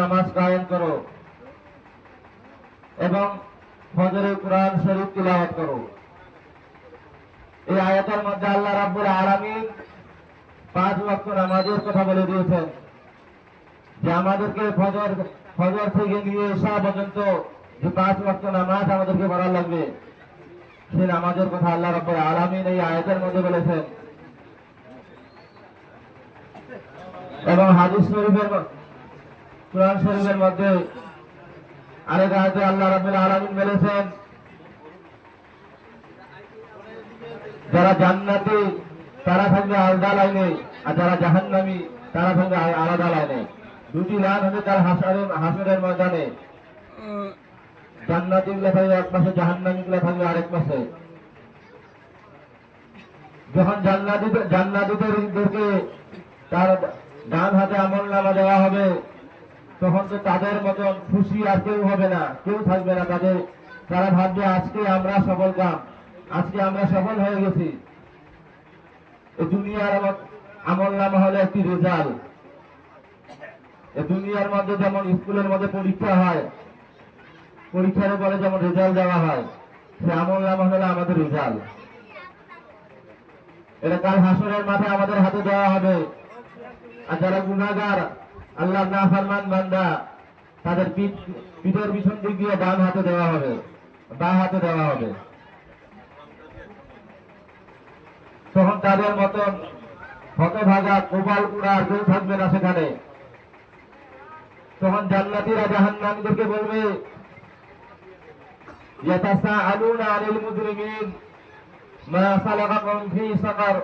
নামাজ কায়েম করো। এবং ফজরে কোরআন শরীফ তিলাওয়াত করো। এই আয়াতের মধ্যে আল্লাহ রাব্বুল আলামিন পাঁচ ওয়াক্ত নামাজের কথা বলে দিয়েছেন যে আমাদেরকে ফজর ফজর থেকে নিয়ে এসা পর্যন্ত যে পাঁচ ওয়াক্ত নামাজ আমাদেরকে পড়া লাগবে, সেই নামাজের কথা আল্লাহ রাব্বুল আলামিন এই আয়াতের মধ্যে বলেছেন। এবং হাদিস শরীফের কোরআন শরীফের মধ্যে আরেক আয়াতে আল্লাহ রাব্বুল আলামিন বলেছেন, যারা জান্নাতি, তারা থাকবে আলাদা লাইনে, আর যারা জাহান্নামী, তারা থাকবে আলাদা লাইনে। দুটি লাইন হবে তার হাসরের হাসরের ময়দানে। জান্নাতি গুলো থাকবে এক পাশে জাহান্নামী গুলো থাকবে আরেক পাশে যখন জান্নাতিদের জান্নাতিদেরকে তার ডান হাতে আমল নামা দেওয়া হবে তখন তো তাদের মতন খুশি আর কেউ হবে না, কেউ থাকবে না তাদের। তারা ভাববে, আজকে আমরা সফল কাম, আজকে আমরা সফল হয়ে গেছি। দুনিয়ার আমল- নামা হলো একটি রেজাল্ট দুনিয়ার মধ্যে যেমন স্কুলের মধ্যে পরীক্ষা হয়, পরীক্ষার পরে যেমন রেজাল্ট দেওয়া হয়, সে আমল নামা হলো আমাদের রেজাল্ট এটা কাল হাসরের মাঠে আমাদের হাতে দেওয়া হবে। আর যারা গুনাগার আল্লাহ না ফরমান বান্দা, তাদের পিঠের পিছন দিক দিয়ে ডান হাতে দেওয়া হবে, বা হাতে দেওয়া হবে। তখন তাদের মতন হতভাগা কোপাল কুড়া কেউ থাকবে না সেখানে। তখন জান্নাতীরা জাহান্নামীদেরকে বলবে, ইয়াতাসাআলুনা আনিল মুজরিমিন, মা সালাকাকুম ফি সাকার।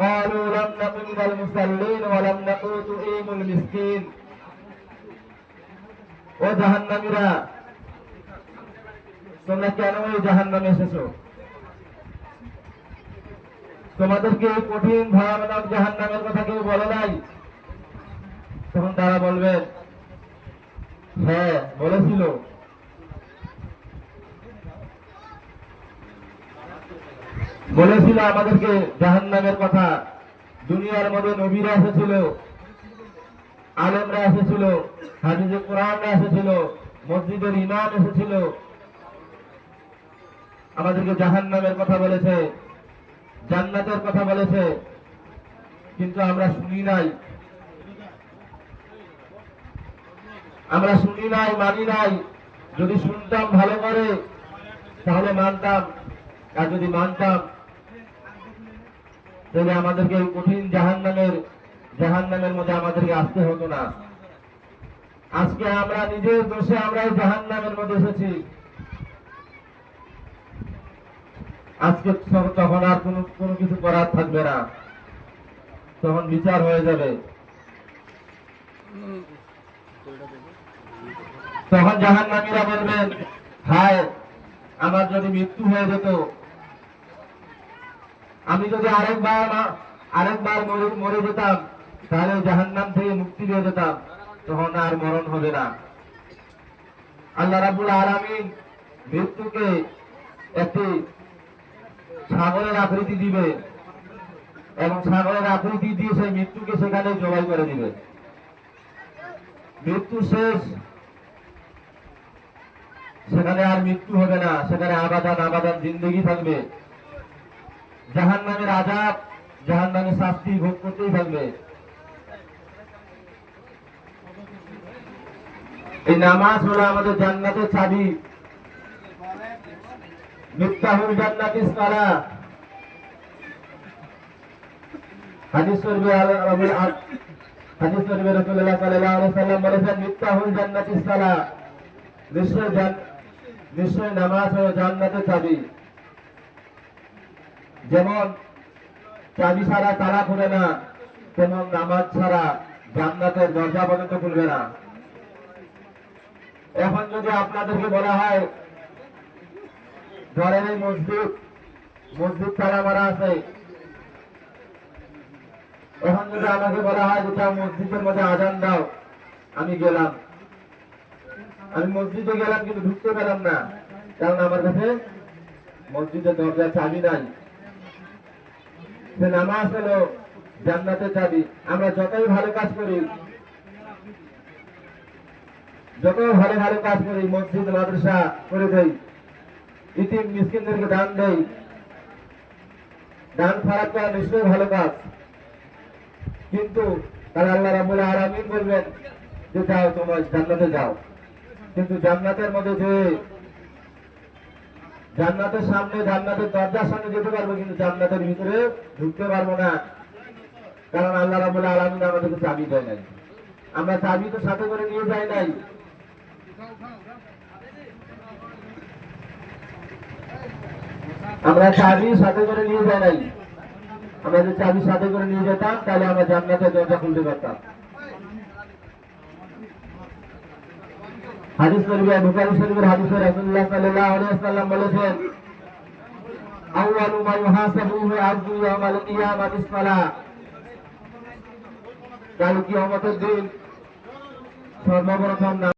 قالوا لم نكن من المصلين ولم نكن نطعم المسكين ও জাহান্নামীরা তোমরা কেন এই জাহান্নামে এসেছো তোমাদেরকে এই কঠিন ভয়ানক জাহান্নামের কথা কেউ বলে নাই তখন তারা বলবেন হ্যাঁ বলেছিল বলেছিল আমাদেরকে জাহান্নামের কথা। দুনিয়ার মধ্যে নবীরা এসেছিল, আলেমরা এসেছিল হাদিজে কোরআনরা এসেছিল, মসজিদের ইমাম এসেছিল। আমাদেরকে জাহান্নামের কথা বলেছে, জান্নাতের কথা বলেছে, কিন্তু আমরা শুনি নাই। আমরা শুনি নাই, মানি নাই। যদি শুনতাম ভালো করে, তাহলে মানতাম, আর যদি মানতাম তাহলে আমাদেরকে কঠিন জাহান নামের জাহান নামের মধ্যে আমাদেরকে আসতে হতো না। আজকে আমরা নিজের দোষে আমরা জাহান নামের মধ্যে এসেছি। আজকে তখন আর কোনো কোনো কিছু করার থাকবে না। তখন বিচার হয়ে যাবে। তখন জাহান বলবেন, হায়, আমার যদি মৃত্যু হয়ে যেত আমি যদি আরেকবার আরেকবার মরে যেতাম, তাহলে জাহান্নাম থেকে মুক্তি পেয়ে যেতাম। তখন আর মরণ হবে না। আল্লাহ রাবুল আলামিন মৃত্যুকে একটি ছাগলের আকৃতি দিবে এবং ছাগলের আকৃতি দিয়ে সেই মৃত্যুকে সেখানে জবাই করে দিবে। মৃত্যু শেষ। সেখানে আর মৃত্যু হবে না। সেখানে আবাদান আবাদান জিন্দগি থাকবে। জাহান নামের আজাব শাস্তি ভোগ করতেই থাকবে। এই নামাজ হলো আমাদের জান্নাতের চাবি। মিফতাহুল সালা নিশ্চয় নিশ্চয় নামাজ হলো জান্নাতের চাবি। যেমন চাবি ছাড়া তারা খুলে না, তেমন নামাজ ছাড়া জান্নাতের দরজা পর্যন্ত খুলবে না। এখন যদি আপনাদেরকে বলা হয়, ধরেন এই মসজিদ মসজিদ তালা মারা আছে। এখন যদি আমাকে বলা হয় যে যাও মসজিদের মধ্যে আজান দাও আমি গেলাম। আমি মসজিদে গেলাম কিন্তু ঢুকতে পেলাম না, কারণ আমার কাছে মসজিদের দরজার চাবি নাই। সে নামাজ হলো জান্নাতের চাবি। আমরা যতই ভালো কাজ করি যত ভালো ভালো কাজ করি, মসজিদ, মাদ্রাসা করে দেই, ইতিম মিসকিনদেরকে দান দেই, দান খারাপ করা নিশ্চয়ই ভালো কাজ। কিন্তু তাহলে আল্লাহ রাবুল আলামিন বলবেন যে যাও তোমার জান্নাতে যাও। কিন্তু জান্নাতের মধ্যে যে জান্নাতের সামনে, জান্নাতের দরজার সামনে যেতে পারব, কিন্তু জান্নাতের ভিতরে ঢুকতে পারব না। কারণ আল্লাহ রাবুল আলমিন আমাদেরকে চাবি দেয় নাই। আমরা চাবি তো সাথে করে নিয়ে যাই নাই। আমরা চাবি সাথে করে নিয়ে যাই নাই। আমরা যদি চাবি সাথে করে নিয়ে যেতাম, তাহলে আমরা জান্নাতের দরজা খুলতে পারতাম। হাদিস শরীফে বুখারী শরীফের হাদিসে রাসূলুল্লাহ সাল্লাল্লাহু আলাইহি ওয়াসাল্লাম বলেছেন, আউয়ালু মা ইউহাসাবুহু আবদু ইয়াওমাল কিয়ামাতিস সালাহ কাল কিয়ামতের দিন সর্বপ্রথম